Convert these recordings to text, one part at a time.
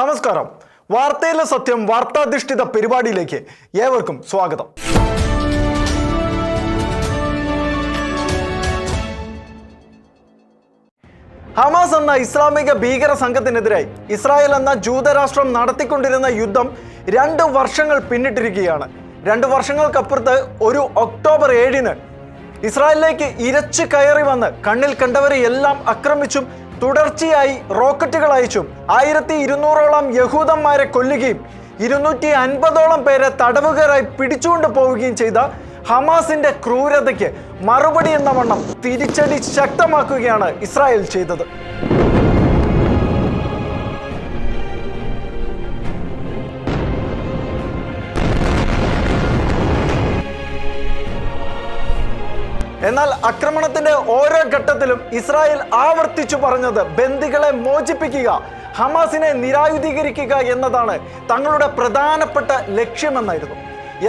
നമസ്കാരം. വാർത്തയിലെ സത്യം വാർത്താധിഷ്ഠിത പരിപാടിയിലേക്ക് ഏവർക്കും സ്വാഗതം. ഹമാസ് എന്ന ഇസ്ലാമിക ഭീകര സംഘത്തിനെതിരായി ഇസ്രായേൽ എന്ന ജൂതരാഷ്ട്രം നടത്തിക്കൊണ്ടിരുന്ന യുദ്ധം രണ്ട് വർഷങ്ങൾ പിന്നിട്ടിരിക്കുകയാണ്. രണ്ട് വർഷങ്ങൾക്കപ്പുറത്ത് ഒരു ഒക്ടോബർ ഏഴിന് ഇസ്രായേലിലേക്ക് ഇരച്ചു കയറി വന്ന് കണ്ണിൽ കണ്ടവരെ എല്ലാം ആക്രമിച്ചും തുടർച്ചയായി റോക്കറ്റുകൾ അയച്ചും ആയിരത്തി ഇരുന്നൂറോളം യഹൂദന്മാരെ കൊല്ലുകയും ഇരുന്നൂറ്റി അൻപതോളം പേരെ തടവുകാരായി പിടിച്ചുകൊണ്ട് പോവുകയും ചെയ്ത ഹമാസിന്റെ ക്രൂരതയ്ക്ക് മറുപടി എന്ന വണ്ണം തിരിച്ചടി ശക്തമാക്കുകയാണ് ഇസ്രായേൽ ചെയ്തത്. എന്നാൽ ആക്രമണത്തിന്റെ ഓരോ ഘട്ടത്തിലും ഇസ്രായേൽ ആവർത്തിച്ചു പറഞ്ഞത് ബന്ദികളെ മോചിപ്പിക്കുക ഹമാസിനെ നിരായുധീകരിക്കുക എന്നതാണ് തങ്ങളുടെ പ്രധാനപ്പെട്ട ലക്ഷ്യമെന്നായിരുന്നു.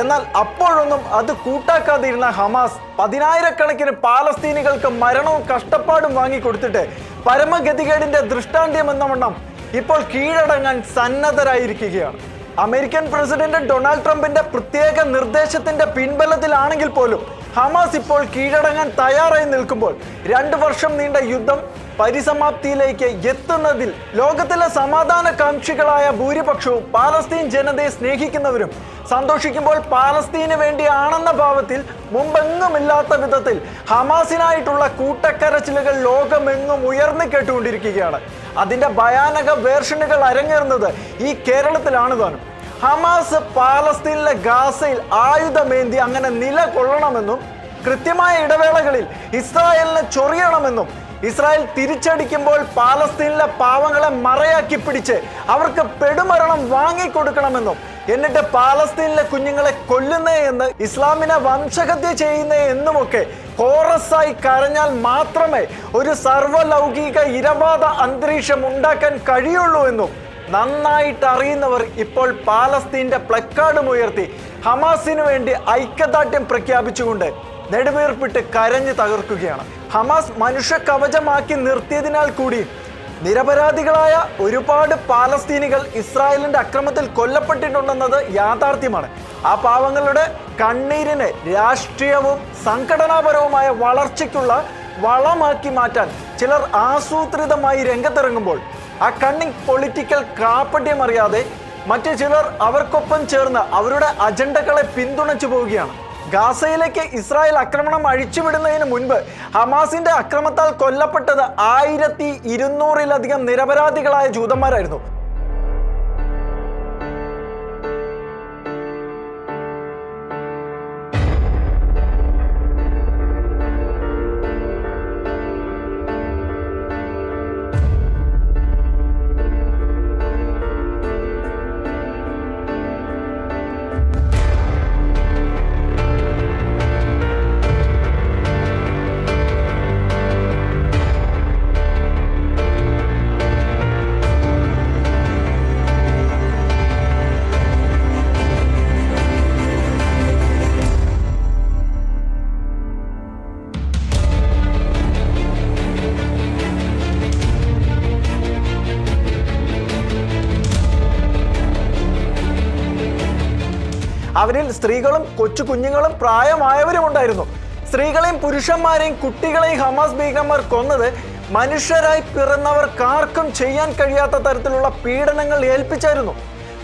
എന്നാൽ അപ്പോഴൊന്നും അത് കൂട്ടാക്കാതിരുന്ന ഹമാസ് പതിനായിരക്കണക്കിന് പാലസ്തീനികൾക്ക് മരണവും കഷ്ടപ്പാടും വാങ്ങിക്കൊടുത്തിട്ട് പരമഗതികേടിന്റെ ദൃഷ്ടാന്ത്യം എന്ന വണ്ണം ഇപ്പോൾ കീഴടങ്ങാൻ സന്നദ്ധരായിരിക്കുകയാണ്. അമേരിക്കൻ പ്രസിഡന്റ് ഡൊണാൾഡ് ട്രംപിന്റെ പ്രത്യേക നിർദ്ദേശത്തിന്റെ പിൻബലത്തിലാണെങ്കിൽ പോലും ഹമാസ് ഇപ്പോൾ കീഴടങ്ങാൻ തയ്യാറായി നിൽക്കുമ്പോൾ രണ്ടു വർഷം നീണ്ട യുദ്ധം പരിസമാപ്തിയിലേക്ക് എത്തുന്നതിൽ ലോകത്തിലെ സമാധാന കാംക്ഷികളായ ഭൂരിപക്ഷവും പാലസ്തീൻ ജനതയെ സ്നേഹിക്കുന്നവരും സന്തോഷിക്കുമ്പോൾ പാലസ്തീന് വേണ്ടിയാണെന്ന ഭാവത്തിൽ മുമ്പെങ്ങുമില്ലാത്ത വിധത്തിൽ ഹമാസിനായിട്ടുള്ള കൂട്ടക്കരച്ചിലുകൾ ലോകമെങ്ങും ഉയർന്നു കേട്ടുകൊണ്ടിരിക്കുകയാണ്. അതിന്റെ ഭയാനക വേർഷനുകൾ അരങ്ങേറുന്നത് ഈ കേരളത്തിലാണ് താനും. ഹമാസ് പാലസ്തീനിലെ ഗാസയിൽ ആയുധമേന്തി അങ്ങനെ നിലകൊള്ളണമെന്നും കൃത്യമായ ഇടവേളകളിൽ ഇസ്രായേലിനെ ചൊറിയണമെന്നും ഇസ്രായേൽ തിരിച്ചടിക്കുമ്പോൾ പാലസ്തീനിലെ പാവങ്ങളെ മറയാക്കി പിടിച്ച് അവർക്ക് പെടുമരണം വാങ്ങിക്കൊടുക്കണമെന്നും എന്നിട്ട് പാലസ്തീനിലെ കുഞ്ഞുങ്ങളെ കൊല്ലുന്നേ എന്ന് ഇസ്ലാമിനെ വംശഹത്യ ചെയ്യുന്നേ എന്നുമൊക്കെ കോറസായി കരഞ്ഞാൽ മാത്രമേ ഒരു സർവലൗകിക ഇരവാദ അന്തരീക്ഷം ഉണ്ടാക്കാൻ കഴിയുള്ളൂ എന്നും നന്നായിട്ട് അറിയുന്നവർ ഇപ്പോൾ പാലസ്തീന്റെ പ്ലക്കാർഡും ഉയർത്തി ഹമാസിന് വേണ്ടി ഐക്യദാർഢ്യം പ്രഖ്യാപിച്ചുകൊണ്ട് നെടുവീർപ്പിട്ട് കരഞ്ഞു തകർക്കുകയാണ്. ഹമാസ് മനുഷ്യ കവചമാക്കി നിർത്തിയതിനാൽ കൂടി നിരപരാധികളായ ഒരുപാട് പാലസ്തീനികൾ ഇസ്രായേലിന്റെ അക്രമത്തിൽ കൊല്ലപ്പെട്ടിട്ടുണ്ടെന്നത് യാഥാർത്ഥ്യമാണ്. ആ പാവങ്ങളുടെ കണ്ണീരിന് രാഷ്ട്രീയവും സംഘടനാപരവുമായ വളർച്ചയ്ക്കുള്ള വളമാക്കി മാറ്റാൻ ചിലർ ആസൂത്രിതമായി രംഗത്തിറങ്ങുമ്പോൾ ആ കണ്ണിങ് പൊളിറ്റിക്കൽ കാപ്പട്യം അറിയാതെ മറ്റു ചിലർ അവർക്കൊപ്പം ചേർന്ന് അവരുടെ അജണ്ടകളെ പിന്തുണച്ചു പോവുകയാണ്. ഗാസയിലേക്ക് ഇസ്രായേൽ ആക്രമണം അഴിച്ചുവിടുന്നതിന് മുൻപ് ഹമാസിന്റെ അക്രമത്താൽ കൊല്ലപ്പെട്ടത് ആയിരത്തി ഇരുന്നൂറിലധികം നിരപരാധികളായ ജൂതന്മാരായിരുന്നു. സ്ത്രീകളും കൊച്ചു കുഞ്ഞുങ്ങളും പ്രായമായവരും ഉണ്ടായിരുന്നു. സ്ത്രീകളെയും പുരുഷന്മാരെയും കുട്ടികളെയും ഹമാസ് ഭീകരന്മാർ കൊന്നത് മനുഷ്യരായി പിറന്നവർക്കാർക്കും ചെയ്യാൻ കഴിയാത്ത തരത്തിലുള്ള പീഡനങ്ങൾ ഏൽപ്പിച്ചായിരുന്നു.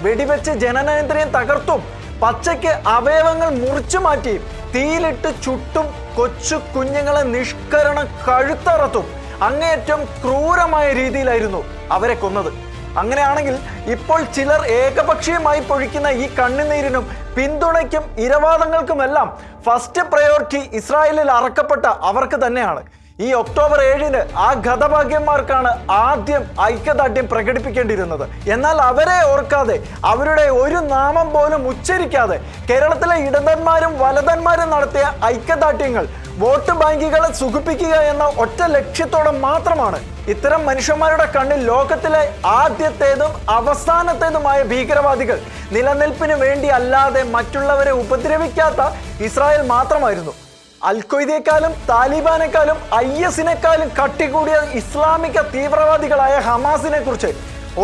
വെടിവെച്ച് ജനനേന്ദ്രിയം തകർത്തും പച്ചയ്ക്ക് അവയവങ്ങൾ മുറിച്ചു മാറ്റിയും തീയിലിട്ട് ചുട്ടും കൊച്ചു കുഞ്ഞുങ്ങളെ നിഷ്കരണം കഴുത്തറത്തും അങ്ങേയറ്റം ക്രൂരമായ രീതിയിലായിരുന്നു അവരെ കൊന്നത്. അങ്ങനെയാണെങ്കിൽ ഇപ്പോൾ ചിലർ ഏകപക്ഷീയമായി പൊഴിക്കുന്ന ഈ കണ്ണുനീരിനും പിന്തുണയ്ക്കും ഇരവാദങ്ങൾക്കുമെല്ലാം ഫസ്റ്റ് പ്രയോറിറ്റി ഇസ്രായേലിൽ അറക്കപ്പെട്ട അവർക്ക് തന്നെയാണ്. ഈ ഒക്ടോബർ ഏഴിന് ആ ഗതഭാഗ്യന്മാർക്കാണ് ആദ്യം ഐക്യദാർഢ്യം പ്രകടിപ്പിക്കേണ്ടിയിരുന്നത്. എന്നാൽ അവരെ ഓർക്കാതെ അവരുടെ ഒരു നാമം പോലും ഉച്ചരിക്കാതെ കേരളത്തിലെ ഇടതന്മാരും വലതന്മാരും നടത്തിയ ഐക്യദാർഢ്യങ്ങൾ വോട്ട് ബാങ്കുകളെ സുഖിപ്പിക്കുക എന്ന ഒറ്റ ലക്ഷ്യത്തോടെ മാത്രമാണ് ഇത്തരം മനുഷ്യന്മാരുടെ കണ്ണിൽ ലോകത്തിലെ ആദ്യത്തേതും അവസാനത്തേതുമായ ഭീകരവാദികൾ നിലനിൽപ്പിന് വേണ്ടി അല്ലാതെ മറ്റുള്ളവരെ ഉപദ്രവിക്കാത്ത ഇസ്രായേൽ മാത്രമായിരുന്നു. അൽഖ്വയ്ദയെക്കാളും താലിബാനേക്കാളും ഐ എസിനേക്കാളും കട്ടികൂടിയ ഇസ്ലാമിക തീവ്രവാദികളായ ഹമാസിനെ കുറിച്ച്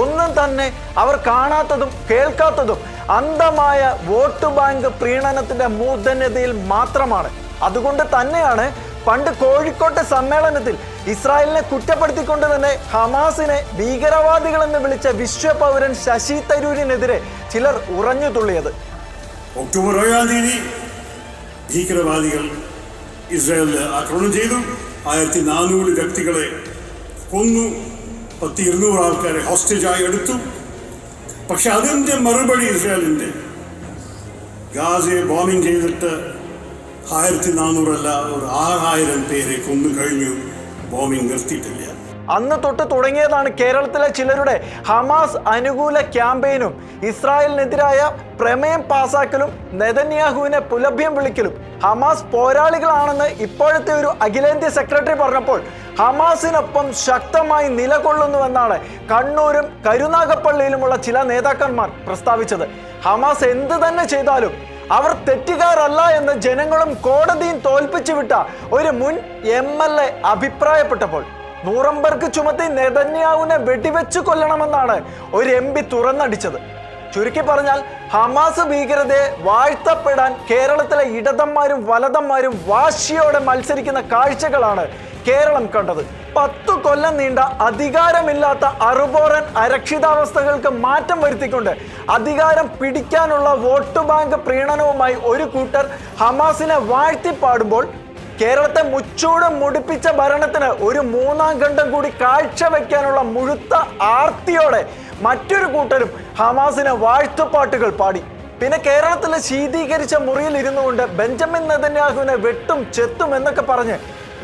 ഒന്നും തന്നെ അവർ കാണാത്തതും കേൾക്കാത്തതും അന്ധമായ വോട്ട് ബാങ്ക് പ്രീണനത്തിന്റെ മൂർധന്യതയിൽ മാത്രമാണ്. അതുകൊണ്ട് തന്നെയാണ് പണ്ട് കോഴിക്കോട്ടെ സമ്മേളനത്തിൽ ഇസ്രായേലിനെ കുറ്റപ്പെടുത്തിക്കൊണ്ട് തന്നെ ഹമാസിനെ ഭീകരവാദികളെന്ന് വിളിച്ച വിശ്വപൗരൻ ശശി തരൂരിനെതിരെ ചിലർ ഉറഞ്ഞു തുള്ളിയത്. ഒക്ടോബർ ഏഴാം തീയതി ഭീകരവാദികൾ ഇസ്രായേലിൽ ആക്രമണം ചെയ്തു. ആയിരത്തി നാനൂറ് വ്യക്തികളെ കൊന്നു. പത്ത് ഇരുന്നൂറ് ആൾക്കാരെ ഹോസ്റ്റേജായി എടുത്തു. പക്ഷെ അതിന്റെ മറുപടി ഇസ്രായേലിന്റെ ഗാസയെ ബോംബിങ് ചെയ്തിട്ട് ആയിരത്തി നാനൂറല്ല ഒരു ആറായിരം പേരെ കൊന്നു കഴിഞ്ഞു. ബോംബിങ് നിർത്തിയിട്ടില്ല. അന്ന് തൊട്ട് തുടങ്ങിയതാണ് കേരളത്തിലെ ചിലരുടെ ഹമാസ് അനുകൂല ക്യാമ്പയിനും ഇസ്രായേലിനെതിരായ പ്രമേയം പാസാക്കലും നെതന്യാഹുവിനെ പുലഭ്യം വിളിക്കലും. ഹമാസ് പോരാളികളാണെന്ന് ഇപ്പോഴത്തെ ഒരു അഖിലേന്ത്യാ സെക്രട്ടറി പറഞ്ഞപ്പോൾ ഹമാസിനൊപ്പം ശക്തമായി നിലകൊള്ളുന്നുവെന്നാണ് കണ്ണൂരും കരുനാഗപ്പള്ളിയിലുമുള്ള ചില നേതാക്കന്മാർ പ്രസ്താവിച്ചത്. ഹമാസ് എന്ത് തന്നെ ചെയ്താലും അവർ തെറ്റുകാരല്ല എന്ന് ജനങ്ങളും കോടതിയും തോൽപ്പിച്ചു വിട്ട ഒരു മുൻ എം എൽ എ അഭിപ്രായപ്പെട്ടപ്പോൾ നൂറംബർക്ക് ചുമത്തി നെതന്യാവിനെ വെടിവെച്ചു കൊല്ലണമെന്നാണ് ഒരു എം പി തുറന്നടിച്ചത്. ചുരുക്കി പറഞ്ഞാൽ ഹമാസ് ഭീകരതയെ വാഴ്ത്തപ്പെടാൻ കേരളത്തിലെ ഇടതന്മാരും വലതന്മാരും വാശിയോടെ മത്സരിക്കുന്ന കാഴ്ചകളാണ് കേരളം കണ്ടത്. പത്തു കൊല്ലം നീണ്ട അധികാരമില്ലാത്ത അറുപോറൻ അരക്ഷിതാവസ്ഥകൾക്ക് മാറ്റം വരുത്തിക്കൊണ്ട് അധികാരം പിടിക്കാനുള്ള വോട്ട് ബാങ്ക് പ്രീണനവുമായി ഒരു കൂട്ടർ ഹമാസിനെ വാഴ്ത്തിപ്പാടുമ്പോൾ കേരളത്തെ മുച്ചൂട് മുടിപ്പിച്ച ഭരണത്തിന് ഒരു മൂന്നാം ഖണ്ഡം കൂടി കാഴ്ചവെക്കാനുള്ള മുഴുത്ത ആർത്തിയോടെ മറ്റൊരു കൂട്ടരും ഹമാസിനെ വാഴ്ത്തുപാട്ടുകൾ പാടി. പിന്നെ കേരളത്തിലെ ശീതീകരിച്ച മുറിയിൽ ഇരുന്നു കൊണ്ട് ബെഞ്ചമിൻ നെതന്യാഹുവിനെ വെട്ടും ചെത്തും എന്നൊക്കെ പറഞ്ഞ്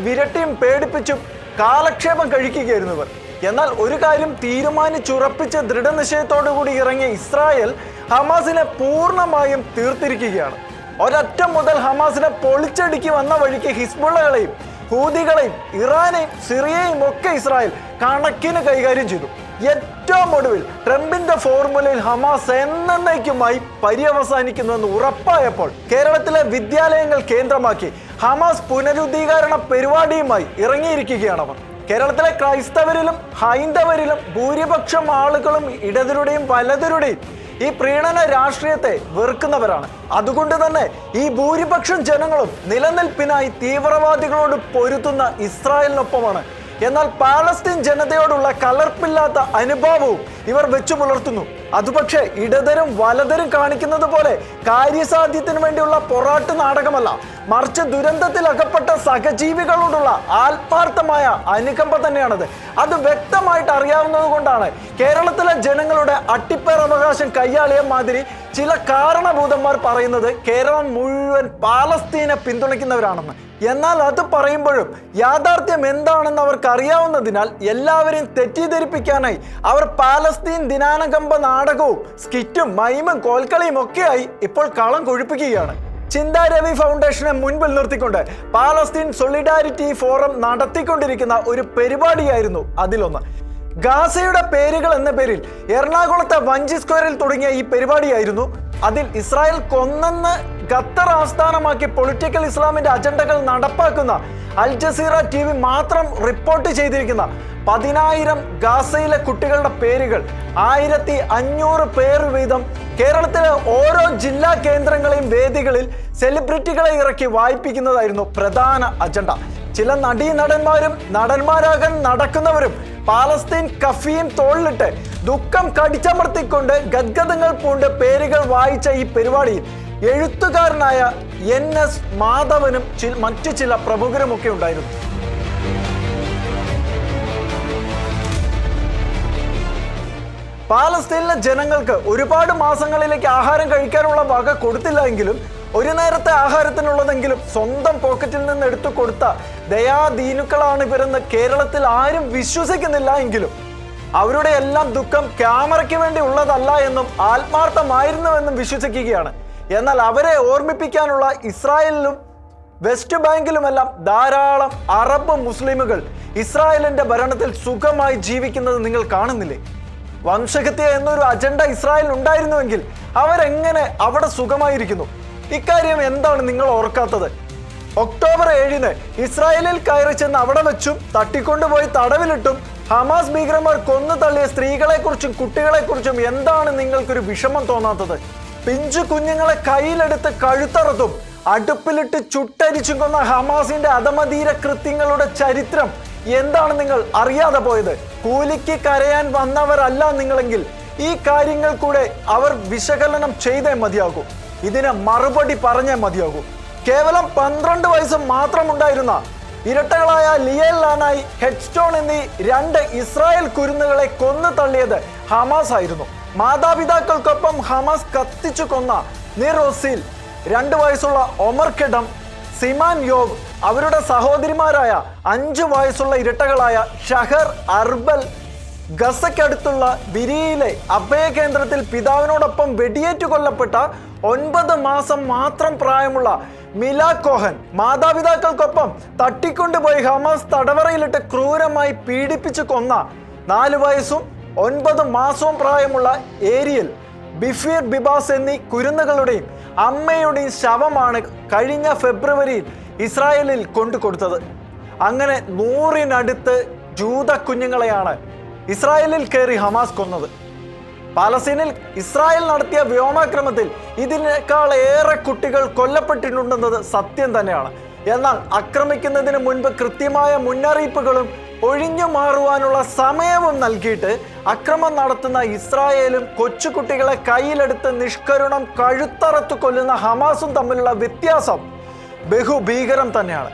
വിരട്ടിയും പേടിപ്പിച്ചും കാലക്ഷേപം കഴിക്കുകയായിരുന്നു ഇവർ. എന്നാൽ ഒരു കാര്യം തീരുമാനിച്ചുറപ്പിച്ച് ദൃഢനിശ്ചയത്തോടുകൂടി ഇറങ്ങിയ ഇസ്രായേൽ ഹമാസിനെ പൂർണമായും തീർത്തിരിക്കുകയാണ്. ഒരറ്റം മുതൽ ഹമാസിനെ പൊളിച്ചടുക്കി വന്ന വഴിക്ക് ഹിസ്ബുള്ളകളെയും ഹൂതികളെയും ഇറാനെയും സിറിയയും ഒക്കെ ഇസ്രായേൽ കണക്കിന് കൈകാര്യം ചെയ്തു. ഏറ്റവും ഒടുവിൽ ട്രംപിന്റെ ഫോർമുലയിൽ ഹമാസ് എന്നേക്കുമായി പര്യവസാനിക്കുന്നുവെന്ന് ഉറപ്പായപ്പോൾ കേരളത്തിലെ വിദ്യാലയങ്ങൾ കേന്ദ്രമാക്കി ഹമാസ് പുനരുദ്ധീകരണ പരിപാടിയുമായി ഇറങ്ങിയിരിക്കുകയാണ് അവർ. കേരളത്തിലെ ക്രൈസ്തവരിലും ഹൈന്ദവരിലും ഭൂരിപക്ഷം ആളുകളും ഇടതരുടെയും വലതരുടെയും ഈ പ്രീണന രാഷ്ട്രീയത്തെ വെറുക്കുന്നവരാണ്. അതുകൊണ്ട് തന്നെ ഈ ഭൂരിപക്ഷം ജനങ്ങളും നിലനിൽപ്പിനായി തീവ്രവാദികളോട് പൊരുത്തുന്ന ഇസ്രായേലിനൊപ്പമാണ് എന്നാൽ പാലസ്തീൻ ജനതയോടുള്ള കലർപ്പില്ലാത്ത അനുഭാവവും ഇവർ വെച്ചു പുലർത്തുന്നു. അതുപക്ഷെ ഇടതരും വലതരും കാണിക്കുന്നത് പോലെ കാര്യസാധ്യത്തിന് വേണ്ടിയുള്ള പൊറാട്ട് നാടകമല്ല മറിച്ച് ദുരന്തത്തിൽ അകപ്പെട്ട സഹജീവികളോടുള്ള ആത്മാർത്ഥമായ അനുകമ്പ തന്നെയാണത്. അത് വ്യക്തമായിട്ട് അറിയാവുന്നത് കൊണ്ടാണ് കേരളത്തിലെ ജനങ്ങളുടെ അട്ടിപ്പേറവകാശം കൈയാളിയ മാതിരി ചില കാരണഭൂതന്മാർ പറയുന്നത് കേരളം മുഴുവൻ പാലസ്തീനെ പിന്തുണയ്ക്കുന്നവരാണെന്ന്. എന്നാൽ അത് പറയുമ്പോഴും യാഥാർത്ഥ്യം എന്താണെന്ന് അവർക്ക് അറിയാവുന്നതിനാൽ എല്ലാവരെയും തെറ്റിദ്ധരിപ്പിക്കാനായി അവർ പാലസ്തീൻ ദിനാനകമ്പ നാടകവും സ്കിറ്റും മൈമും കോൽക്കളിയും ഒക്കെയായി ഇപ്പോൾ കളം കൊഴുപ്പിക്കുകയാണ്. ചിന്താ രവി ഫൗണ്ടേഷനെ മുൻപിൽ നിർത്തിക്കൊണ്ട് പാലസ്തീൻ സൊളിഡാരിറ്റി ഫോറം നടത്തിക്കൊണ്ടിരിക്കുന്ന ഒരു പരിപാടിയായിരുന്നു അതിലൊന്ന്. ഗാസയുടെ പേരുകൾ എന്ന പേരിൽ എറണാകുളത്തെ വഞ്ചി സ്ക്വയറിൽ തുടങ്ങിയ ഈ പരിപാടിയായിരുന്നു. അതിൽ ഇസ്രായേൽ കൊന്നെന്ന് ഖത്തർ ആസ്ഥാനമാക്കി പൊളിറ്റിക്കൽ ഇസ്ലാമിന്റെ അജണ്ടകൾ നടപ്പാക്കുന്ന അൽ ജസീറ ടി വി മാത്രം റിപ്പോർട്ട് ചെയ്തിരിക്കുന്ന പതിനായിരം ഗാസയിലെ കുട്ടികളുടെ പേരുകൾ ആയിരത്തി അഞ്ഞൂറ് പേർ വീതം കേരളത്തിലെ ഓരോ ജില്ലാ കേന്ദ്രങ്ങളെയും വേദികളിൽ സെലിബ്രിറ്റികളെ ഇറക്കി വായിപ്പിക്കുന്നതായിരുന്നു പ്രധാന അജണ്ട. ചില നടീനടന്മാരും നടന്മാരാകാൻ നടക്കുന്നവരും പാലസ്തീൻ കഫിയും തോളിലിട്ട് ദുഃഖം കടിച്ചമർത്തിക്കൊണ്ട് ഗദ്ഗതങ്ങൾ പൂണ്ട് പേരുകൾ വായിച്ച ഈ പരിപാടിയിൽ എഴുത്തുകാരനായ എൻ എസ് മാധവനും മറ്റു ചില പ്രമുഖരുമൊക്കെ ഉണ്ടായിരുന്നു. പാലസ്തീനിലെ ജനങ്ങൾക്ക് ഒരുപാട് മാസങ്ങളിലേക്ക് ആഹാരം കഴിക്കാനുള്ള വക കൊടുത്തില്ല എങ്കിലും ഒരു നേരത്തെ ആഹാരത്തിനുള്ളതെങ്കിലും സ്വന്തം പോക്കറ്റിൽ നിന്ന് എടുത്തു കൊടുത്ത ദയാദീനുക്കളാണ് ഇവരെന്ന് കേരളത്തിൽ ആരും വിശ്വസിക്കുന്നില്ല എങ്കിലും അവരുടെ എല്ലാം ദുഃഖം ക്യാമറയ്ക്ക് വേണ്ടി ഉള്ളതല്ല എന്നും ആത്മാർത്ഥമായിരുന്നുവെന്നും വിശ്വസിക്കുകയാണ്. എന്നാൽ അവരെ ഓർമ്മിപ്പിക്കാനുള്ള ഇസ്രായേലിലും വെസ്റ്റ് ബാങ്കിലുമെല്ലാം ധാരാളം അറബ് മുസ്ലിമുകൾ ഇസ്രായേലിന്റെ ഭരണത്തിൽ സുഖമായി ജീവിക്കുന്നത് നിങ്ങൾ കാണുന്നില്ലേ? വംശഹത്യ എന്നൊരു അജണ്ട ഇസ്രായേൽ ഉണ്ടായിരുന്നുവെങ്കിൽ അവരെങ്ങനെ അവിടെ സുഖമായിരിക്കുന്നു? ഇക്കാര്യം എന്താണ് നിങ്ങൾ ഓർക്കാത്തത്? ഒക്ടോബർ ഏഴിന് ഇസ്രായേലിൽ കയറി ചെന്ന് അവിടെ വെച്ചും തട്ടിക്കൊണ്ടുപോയി തടവിലിട്ടും ഹമാസ് ഭീകരന്മാർ കൊന്നു തള്ളിയ സ്ത്രീകളെക്കുറിച്ചും കുട്ടികളെക്കുറിച്ചും എന്താണ് നിങ്ങൾക്കൊരു വിഷമം തോന്നാത്തത്? പിഞ്ചു കുഞ്ഞുങ്ങളെ കയ്യിലെടുത്ത് കഴുത്തറുത്തും അടുപ്പിലിട്ട് ചുട്ടരിച്ചും കൊന്ന ഹമാസിന്റെ അധമധീര കൃത്യങ്ങളുടെ ചരിത്രം. എന്താണ് നിങ്ങൾ അറിയാതെ പോയത്? കൂലിക്ക് കരയാൻ വന്നവരല്ല നിങ്ങളെങ്കിൽ ഈ കാര്യങ്ങൾ കൂടെ അവർ വിശകലനം ചെയ്തേ മതിയാകൂ. ഇതിന് മറുപടി പറഞ്ഞേ മതിയാകൂ. കേവലം പന്ത്രണ്ട് വയസ്സ് മാത്രമുണ്ടായിരുന്ന ഇരട്ടകളായ ലിയൽ ലാനായി ഹെഡ്സ്റ്റോൺ എന്നീ രണ്ട് ഇസ്രായേൽ കുരുന്നുകളെ കൊന്നു തള്ളിയത് ഹമാസ് ആയിരുന്നു. മാതാപിതാക്കൾക്കൊപ്പം ഹമാസ് കത്തിച്ചു കൊന്ന നിറോസിൽ രണ്ടു വയസ്സുള്ള ഒമർ കെഡം സിമാൻ യോഗ് അവരുടെ സഹോദരിമാരായ അഞ്ചു വയസ്സുള്ള ഇരട്ടകളായ ഷഹർ അർബൽ ഗസയ്ക്കടുത്തുള്ള ബിരിയിലെ അഭയ കേന്ദ്രത്തിൽ പിതാവിനോടൊപ്പം വെടിയേറ്റു കൊല്ലപ്പെട്ട ഒൻപത് മാസം മാത്രം പ്രായമുള്ള മില കോഹൻ മാതാപിതാക്കൾക്കൊപ്പം തട്ടിക്കൊണ്ടുപോയി ഹമാസ് തടവറയിലിട്ട് ക്രൂരമായി പീഡിപ്പിച്ചു കൊന്ന നാല് വയസ്സും ഒൻപത് മാസവും പ്രായമുള്ള ഏരിയൽ ബിഫീർ ബിബാസ് എന്നീ കുരുന്നുകളുടെയും അമ്മയുടെയും ശവമാണ് കഴിഞ്ഞ ഫെബ്രുവരിയിൽ ഇസ്രായേലിൽ കൊണ്ടുകൊടുത്തത്. അങ്ങനെ നൂറിനടുത്ത് ജൂത കുഞ്ഞുങ്ങളെയാണ് ഇസ്രായേലിൽ കയറി ഹമാസ് കൊന്നത്. പാലസ്തീനിൽ ഇസ്രായേൽ നടത്തിയ വ്യോമാക്രമത്തിൽ ഇതിനേക്കാൾ ഏറെ കുട്ടികൾ കൊല്ലപ്പെട്ടിട്ടുണ്ടെന്നത് സത്യം തന്നെയാണ്. എന്നാൽ ആക്രമിക്കുന്നതിന് മുൻപ് കൃത്യമായ മുന്നറിയിപ്പുകളും ഒഴിഞ്ഞു മാറുവാനുള്ള സമയവും നൽകിയിട്ട് അക്രമം നടത്തുന്ന ഇസ്രായേലും കൊച്ചുകുട്ടികളെ കയ്യിലെടുത്ത് നിഷ്കരുണം കഴുത്തറത്ത് കൊല്ലുന്ന ഹമാസും തമ്മിലുള്ള വ്യത്യാസം ബഹുഭീകരം തന്നെയാണ്.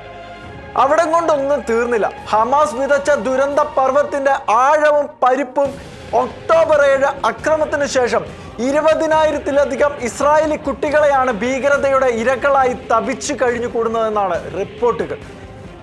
അവിടെ കൊണ്ടൊന്നും തീർന്നില്ല. ഹമാസ് വിതച്ച ദുരന്ത പർവത്തിന്റെ ആഴവും പരിപ്പും ഒക്ടോബർ ഏഴ് അക്രമത്തിന് ശേഷം ഇരുപതിനായിരത്തിലധികം ഇസ്രായേലി കുട്ടികളെയാണ് ഭീകരതയുടെ ഇരകളായി തപിച്ചു കഴിഞ്ഞു കൂടുന്നതെന്നാണ് റിപ്പോർട്ടുകൾ.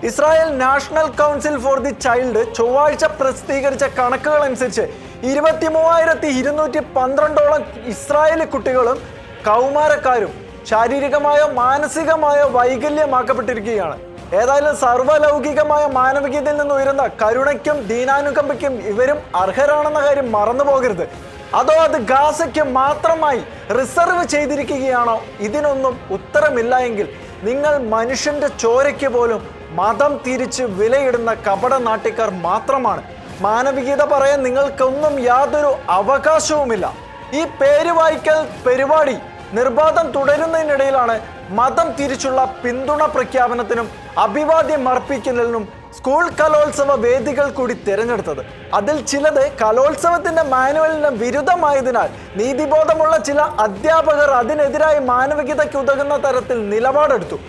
Israel national council for the child ചൊവ്വാഴ്ച പ്രസിദ്ധീകരിച്ച കണക്കുകൾ അനുസരിച്ച് ഇരുപത്തി മൂവായിരത്തി ഇരുന്നൂറ്റി പന്ത്രണ്ടോളം ഇസ്രായേലി കുട്ടികളും കൗമാരക്കാരും ശാരീരികമായോ മാനസികമായോ വൈകല്യമാക്കപ്പെട്ടിരിക്കുകയാണ്. ഏതായാലും സർവലൗകികമായ മാനവികതയിൽ നിന്ന് ഉയരുന്ന കരുണയ്ക്കും ദീനാനുകമ്പയ്ക്കും ഇവരും അർഹരാണെന്ന കാര്യം മറന്നു പോകരുത് അതോ അത് ഗാസയ്ക്ക് മാത്രമായി റിസർവ് ചെയ്തിരിക്കുകയാണോ? ഇതിനൊന്നും ഉത്തരമില്ല എങ്കിൽ നിങ്ങൾ മനുഷ്യന്റെ ചോരയ്ക്ക് പോലും മതം തിരിച്ച് വിലയിടുന്ന കപട നാട്ടിക്കാർ മാത്രമാണ്. മാനവികത പറയാൻ നിങ്ങൾക്കൊന്നും യാതൊരു അവകാശവുമില്ല. ഈ പേര് വായിക്കൽ പരിപാടി നിർബാധം തുടരുന്നതിനിടയിലാണ് മതം തിരിച്ചുള്ള പിന്തുണ പ്രഖ്യാപനത്തിനും അഭിവാദ്യം അർപ്പിക്കുന്നതിനും സ്കൂൾ കലോത്സവ വേദികൾ കൂടി തിരഞ്ഞെടുത്തത്. അതിൽ ചിലത് കലോത്സവത്തിന്റെ മാനുവലിന് വിരുദ്ധമായതിനാൽ നീതിബോധമുള്ള ചില അധ്യാപകർ അതിനെതിരായി മാനവികതയ്ക്ക് ഉതകുന്ന തരത്തിൽ നിലപാടെടുത്തു.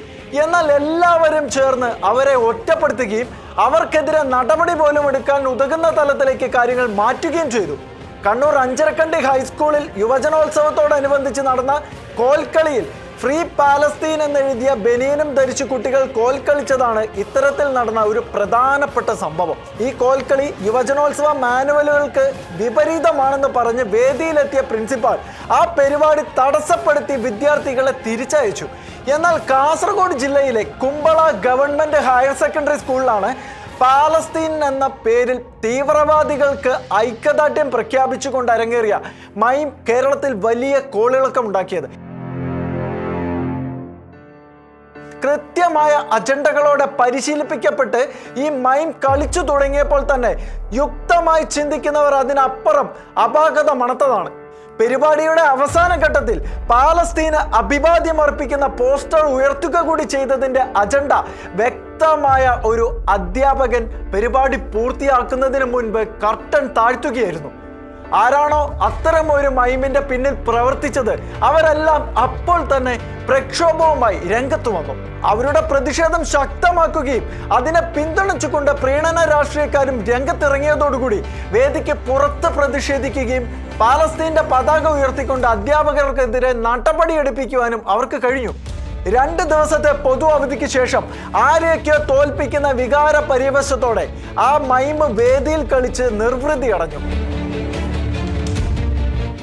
എന്നാൽ എല്ലാവരും ചേർന്ന് അവരെ ഒറ്റപ്പെടുത്തുകയും അവർക്കെതിരെ നടപടി പോലും എടുക്കാൻ ഉതകുന്ന തലത്തിലേക്ക് കാര്യങ്ങൾ മാറ്റുകയും ചെയ്തു. കണ്ണൂർ അഞ്ചരക്കണ്ടി ഹൈസ്കൂളിൽ യുവജനോത്സവത്തോടനുബന്ധിച്ച് നടന്ന കോൽക്കളിയിൽ ഫ്രീ പാലസ്തീൻ എന്നെഴുതിയ ബനിയനും ധരിച്ച് കുട്ടികൾ കോൽക്കളിച്ചതാണ് ഇത്തരത്തിൽ നടന്ന ഒരു പ്രധാനപ്പെട്ട സംഭവം. ഈ കോൽക്കളി യുവജനോത്സവ മാനുവലുകൾക്ക് വിപരീതമാണെന്ന് പറഞ്ഞ് വേദിയിലെത്തിയ പ്രിൻസിപ്പാൾ ആ പരിപാടി തടസ്സപ്പെടുത്തി വിദ്യാർത്ഥികളെ തിരിച്ചയച്ചു. എന്നാൽ കാസർഗോഡ് ജില്ലയിലെ കുമ്പള ഗവൺമെന്റ് ഹയർ സെക്കൻഡറി സ്കൂളിലാണ് പാലസ്തീൻ എന്ന പേരിൽ തീവ്രവാദികൾക്ക് ഐക്യദാർഢ്യം പ്രഖ്യാപിച്ചുകൊണ്ട് അരങ്ങേറിയ മൈം കേരളത്തിൽ വലിയ കോളിളക്കം ഉണ്ടാക്കിയത്. കൃത്യമായ അജണ്ടകളോടെ പരിശീലിപ്പിക്കപ്പെട്ട് ഈ മൈം കളിച്ചു തുടങ്ങിയപ്പോൾ തന്നെ യുക്തമായി ചിന്തിക്കുന്നവർ അതിനപ്പുറം അപാകത മണത്തതാണ് പരിപാടിയുടെ അവസാന ഘട്ടത്തിൽ പാലസ്തീന് അഭിവാദ്യം അർപ്പിക്കുന്ന പോസ്റ്റർ ഉയർത്തുക കൂടി ചെയ്തതിന്റെ അജണ്ട വ്യക്തമായ ഒരു അധ്യാപകൻ പരിപാടി പൂർത്തിയാക്കുന്നതിന് മുൻപ് കർട്ടൻ താഴ്ത്തുകയായിരുന്നു. ആരാണോ അത്തരം ഒരു മൈമിന്റെ പിന്നിൽ പ്രവർത്തിച്ചത് അവരെല്ലാം അപ്പോൾ തന്നെ പ്രക്ഷോഭവുമായി രംഗത്ത് വന്നു. അവരുടെ പ്രതിഷേധം ശക്തമാക്കുകയും അതിനെ പിന്തുണച്ചുകൊണ്ട് പ്രീണന രാഷ്ട്രീയക്കാരും രംഗത്തിറങ്ങിയതോടുകൂടി വേദിക്ക് പുറത്ത് പ്രതിഷേധിക്കുകയും പാലസ്തീന്റെ പതാക ഉയർത്തിക്കൊണ്ട് അധ്യാപകർക്കെതിരെ നടപടിയെടുപ്പിക്കുവാനും അവർക്ക് കഴിഞ്ഞു. രണ്ട് ദിവസത്തെ പൊതു അവധിക്ക് ശേഷം ആരെയൊക്കെ തോൽപ്പിക്കുന്ന വികാര പരിവശത്തോടെ ആ മൈമ് വേദിയിൽ കളിച്ച് നിർവൃതി അടഞ്ഞു.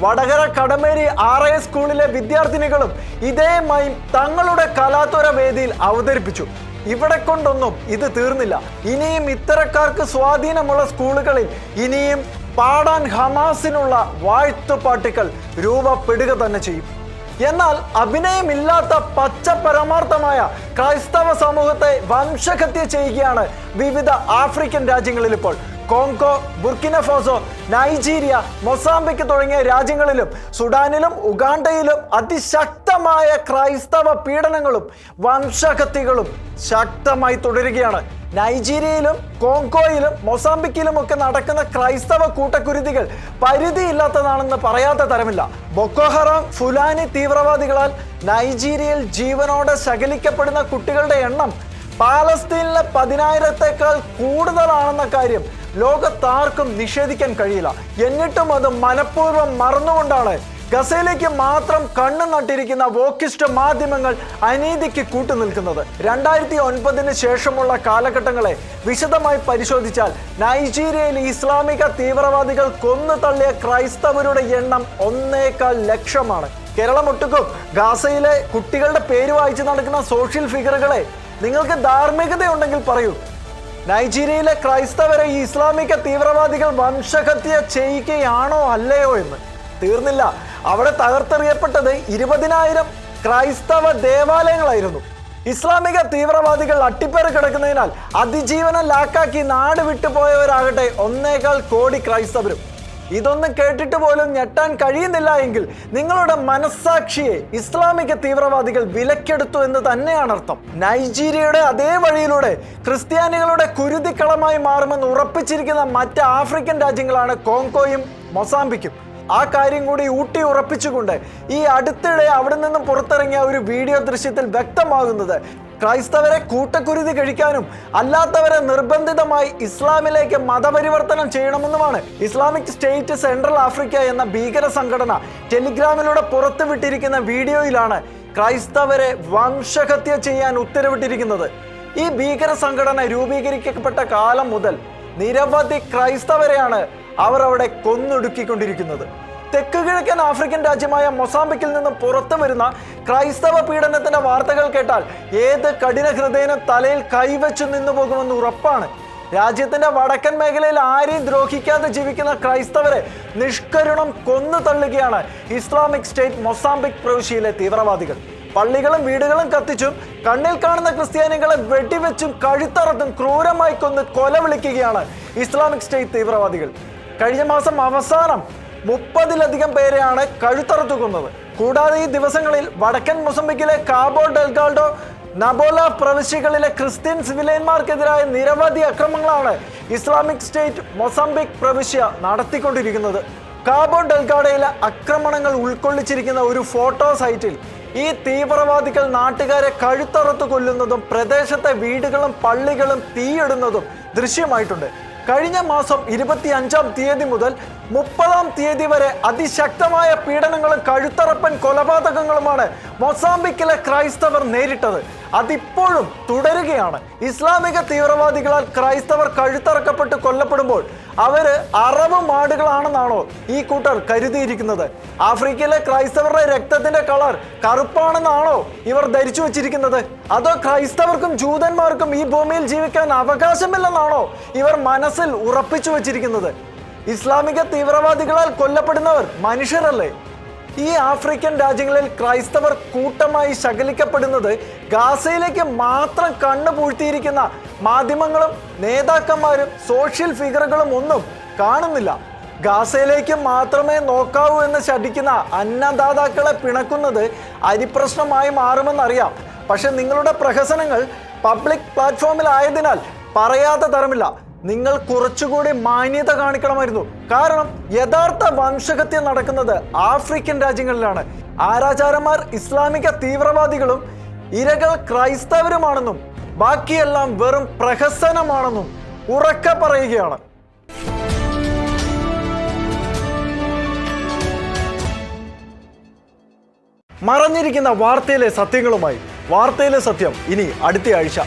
വടകര കടമേരി ആർ ഐ സ്കൂളിലെ വിദ്യാർത്ഥിനികളും ഇതേ മൈം തങ്ങളുടെ കലാതുര വേദിയിൽ അവതരിപ്പിച്ചു. ഇവിടെ കൊണ്ടൊന്നും ഇത് തീർന്നില്ല. ഇനിയും ഇത്തരക്കാർക്ക് സ്വാധീനമുള്ള സ്കൂളുകളിൽ ഇനിയും പാടാൻ ഹമാസിനുള്ള വാഴ്ത്തുപാട്ടുകൾ രൂപപ്പെടുക തന്നെ ചെയ്യും. എന്നാൽ അഭിനയമില്ലാത്ത പച്ച പരമാർത്ഥമായ ക്രൈസ്തവ സമൂഹത്തെ വംശഹത്യ ചെയ്യുകയാണ് വിവിധ ആഫ്രിക്കൻ രാജ്യങ്ങളിൽ ഇപ്പോൾ Congo Burkina Faso Nigeria Mozambique തുടങ്ങിയ രാജ്യങ്ങളിലും സുഡാനിലും ഉഗാണ്ടയിലും അതിശക്തമായ ക്രൈസ്തവ പീഡനങ്ങളും വംശഹത്യകളും ശക്തമായി തുടരുകയാണ്. നൈജീരിയയിലും കോങ്കോയിലും മൊസാംബിക്കിലും ഒക്കെ നടക്കുന്ന ക്രൈസ്തവ കൂട്ടക്കുരുതികൾ പരിധിയില്ലാത്തതാണെന്ന് പറയാത്ത തരമില്ല. ബൊക്കോഹറാം ഫുലാനി തീവ്രവാദികളാൽ നൈജീരിയയിൽ ജീവനോടെ ശകലിക്കപ്പെടുന്ന കുട്ടികളുടെ എണ്ണം പാലസ്തീനിലെ പതിനായിരത്തേക്കാൾ കൂടുതലാണെന്ന കാര്യം ലോകത്താർക്കും നിഷേധിക്കാൻ കഴിയില്ല. എന്നിട്ടും അത് മനഃപൂർവം മറന്നുകൊണ്ടാണ് ഗസയിലേക്ക് മാത്രം കണ്ണു നട്ടിരിക്കുന്ന വോക്കിസ്റ്റ് മാധ്യമങ്ങൾ അനീതിക്ക് കൂട്ടുനിൽക്കുന്നത്. രണ്ടായിരത്തി ഒൻപതിന് ശേഷമുള്ള കാലഘട്ടങ്ങളെ വിശദമായി പരിശോധിച്ചാൽ നൈജീരിയയിൽ ഇസ്ലാമിക തീവ്രവാദികൾ കൊന്നു തള്ളിയ ക്രൈസ്തവരുടെ എണ്ണം ഒന്നേക്കാൾ ലക്ഷമാണ്. കേരളമൊട്ടുക്കും ഗാസയിലെ കുട്ടികളുടെ പേര് വായിച്ച് നടക്കുന്ന സോഷ്യൽ ഫിഗറുകളെ നിങ്ങൾക്ക് ധാർമ്മികതയുണ്ടെങ്കിൽ പറയൂ. നൈജീരിയയിലെ ക്രൈസ്തവരെ ഇസ്ലാമിക തീവ്രവാദികൾ വംശഹത്യ ചെയ്യുകയാണോ അല്ലയോ എന്ന്. തീർന്നില്ല. അവിടെ തകർത്തെറിയപ്പെട്ടത് ഇരുപതിനായിരം ക്രൈസ്തവ ദേവാലയങ്ങളായിരുന്നു. ഇസ്ലാമിക തീവ്രവാദികൾ അട്ടിപ്പേറി കിടക്കുന്നതിനാൽ അതിജീവനം ലാക്കാക്കി നാട് വിട്ടുപോയവരാകട്ടെ ഒന്നേകാൽ കോടി ക്രൈസ്തവരും. ഇതൊന്നും കേട്ടിട്ട് പോലും ഞെട്ടാൻ കഴിയുന്നില്ല എങ്കിൽ നിങ്ങളുടെ മനസ്സാക്ഷിയെ ഇസ്ലാമിക തീവ്രവാദികൾ വിലക്കെടുത്തു എന്ന് തന്നെയാണ് അർത്ഥം. നൈജീരിയയുടെ അതേ വഴിയിലൂടെ ക്രിസ്ത്യാനികളുടെ കുരുതിക്കളമായി മാറുമെന്ന് ഉറപ്പിച്ചിരിക്കുന്ന മറ്റ് ആഫ്രിക്കൻ രാജ്യങ്ങളാണ് കോങ്കോയും മൊസാംബിക്കും. ആ കാര്യം കൂടി ഊട്ടി ഉറപ്പിച്ചുകൊണ്ട് ഈ അടുത്തിടെ അവിടെ നിന്നും പുറത്തിറങ്ങിയ ഒരു വീഡിയോ ദൃശ്യത്തിൽ വ്യക്തമാകുന്നത് ക്രൈസ്തവരെ കൂട്ടക്കുരുതി കഴിക്കാനും അല്ലാത്തവരെ നിർബന്ധിതമായി ഇസ്ലാമിലേക്ക് മതപരിവർത്തനം ചെയ്യണമെന്നുമാണ് ഇസ്ലാമിക് സ്റ്റേറ്റ് സെൻട്രൽ ആഫ്രിക്ക എന്ന ഭീകര സംഘടന ടെലിഗ്രാമിലൂടെ പുറത്തുവിട്ടിരിക്കുന്ന വീഡിയോയിലാണ് ക്രൈസ്തവരെ വംശഹത്യ ചെയ്യാൻ ഉത്തരവിട്ടിരിക്കുന്നത്. ഈ ഭീകര സംഘടന രൂപീകരിക്കപ്പെട്ട കാലം മുതൽ നിരവധി ക്രൈസ്തവരെയാണ് അവർ അവിടെ കൊന്നൊടുക്കിക്കൊണ്ടിരിക്കുന്നത്. തെക്ക് കിഴക്കൻ ആഫ്രിക്കൻ രാജ്യമായ മൊസാമ്പിക്കിൽ നിന്ന് പുറത്തു വരുന്ന ക്രൈസ്തവ പീഡനത്തിന്റെ വാർത്തകൾ കേട്ടാൽ ഏത് കഠിന ഹൃദയനും തലയിൽ കൈവച്ചു നിന്നു പോകുമെന്ന് ഉറപ്പാണ്. രാജ്യത്തിന്റെ വടക്കൻ മേഖലയിൽ ആരെയും ദ്രോഹിക്കാതെ ജീവിക്കുന്ന ക്രൈസ്തവരെ നിഷ്കരുണം കൊന്നു തള്ളുകയാണ് ഇസ്ലാമിക് സ്റ്റേറ്റ് മൊസാംബിക് പ്രവിശ്യയിലെ തീവ്രവാദികൾ. പള്ളികളും വീടുകളും കത്തിച്ചും കണ്ണിൽ കാണുന്ന ക്രിസ്ത്യാനികളെ വെടിവെച്ചും കഴുത്തറത്തും ക്രൂരമായി കൊന്ന് കൊല വിളിക്കുകയാണ് ഇസ്ലാമിക് സ്റ്റേറ്റ് തീവ്രവാദികൾ. കഴിഞ്ഞ മാസം അവസാനം മുപ്പതിലധികം പേരെയാണ് കഴുത്തറുത്തുക്കുന്നത്. കൂടാതെ ഈ ദിവസങ്ങളിൽ വടക്കൻ മൊസംബിക്കിലെ കാബോ ഡെൽഗാൾഡോ നബോല പ്രവിശ്യകളിലെ ക്രിസ്ത്യൻ സിവിലിയന്മാർക്കെതിരായ നിരവധി അക്രമങ്ങളാണ് ഇസ്ലാമിക് സ്റ്റേറ്റ് മൊസംബിക് പ്രവിശ്യ നടത്തിക്കൊണ്ടിരിക്കുന്നത്. കാബോ ഡെൽഗാഡയിലെ ആക്രമണങ്ങൾ ഉൾക്കൊള്ളിച്ചിരിക്കുന്ന ഒരു ഫോട്ടോ സൈറ്റിൽ ഈ തീവ്രവാദികൾ നാട്ടുകാരെ കഴുത്തറുത്ത് കൊല്ലുന്നതും പ്രദേശത്തെ വീടുകളും പള്ളികളും തീയിടുന്നതും ദൃശ്യമായിട്ടുണ്ട്. കഴിഞ്ഞ മാസം ഇരുപത്തി അഞ്ചാം തീയതി മുതൽ മുപ്പതാം തീയതി വരെ അതിശക്തമായ പീഡനങ്ങളും കഴുത്തറപ്പൻ കൊലപാതകങ്ങളുമാണ് മൊസാംബിക്കിലെ ക്രൈസ്തവർ നേരിട്ടത്. അതിപ്പോഴും തുടരുകയാണ്. ഇസ്ലാമിക തീവ്രവാദികളാൽ ക്രൈസ്തവർ കഴുത്തറക്കപ്പെട്ട് കൊല്ലപ്പെടുമ്പോൾ അവർ അറബ് മാടുകളാണെന്നാണോ ഈ കൂട്ടർ കരുതിയിരിക്കുന്നത്. ആഫ്രിക്കയിലെ ക്രൈസ്തവരുടെ രക്തത്തിന്റെ കളർ കറുപ്പാണെന്നാണോ ഇവർ ധരിച്ചു വച്ചിരിക്കുന്നത്. അതോ ക്രൈസ്തവർക്കും ജൂതന്മാർക്കും ഈ ഭൂമിയിൽ ജീവിക്കാൻ അവകാശമില്ലെന്നാണോ ഇവർ മനസ്സിൽ ഉറപ്പിച്ചു വച്ചിരിക്കുന്നത്. ഇസ്ലാമിക തീവ്രവാദികളാൽ കൊല്ലപ്പെടുന്നവർ മനുഷ്യരല്ലേ? ഈ ആഫ്രിക്കൻ രാജ്യങ്ങളിൽ ക്രൈസ്തവർ കൂട്ടമായി ശകലിക്കപ്പെടുന്നത് ഗാസയിലേക്ക് മാത്രം കണ്ണു പൂഴ്ത്തിയിരിക്കുന്ന മാധ്യമങ്ങളും നേതാക്കന്മാരും സോഷ്യൽ ഫിഗറുകളും ഒന്നും കാണുന്നില്ല. ഗാസയിലേക്ക് മാത്രമേ നോക്കാവൂ എന്ന് ശഠിക്കുന്ന അന്നദാതാക്കളെ പിണക്കുന്നത് അരിപ്രശ്നമായി മാറുമെന്നറിയാം. പക്ഷെ നിങ്ങളുടെ പ്രഹസനങ്ങൾ പബ്ലിക് പ്ലാറ്റ്ഫോമിലായതിനാൽ പറയാത്ത തരമില്ല. നിങ്ങൾ കുറച്ചുകൂടി മാന്യത കാണിക്കണമായിരുന്നു. കാരണം യഥാർത്ഥ വംശഹത്യ നടക്കുന്നത് ആഫ്രിക്കൻ രാജ്യങ്ങളിലാണ്. ആരാചാരന്മാർ ഇസ്ലാമിക തീവ്രവാദികളും ഇരകൾ ക്രൈസ്തവരുമാണെന്നും ബാക്കിയെല്ലാം വെറും പ്രഹസനമാണെന്നും ഉറക്ക പറയുകയാണ്. മറഞ്ഞിരിക്കുന്ന വാർത്തയിലെ സത്യങ്ങളുമായി വാർത്തയിലെ സത്യം ഇനി അടുത്ത ആഴ്ച.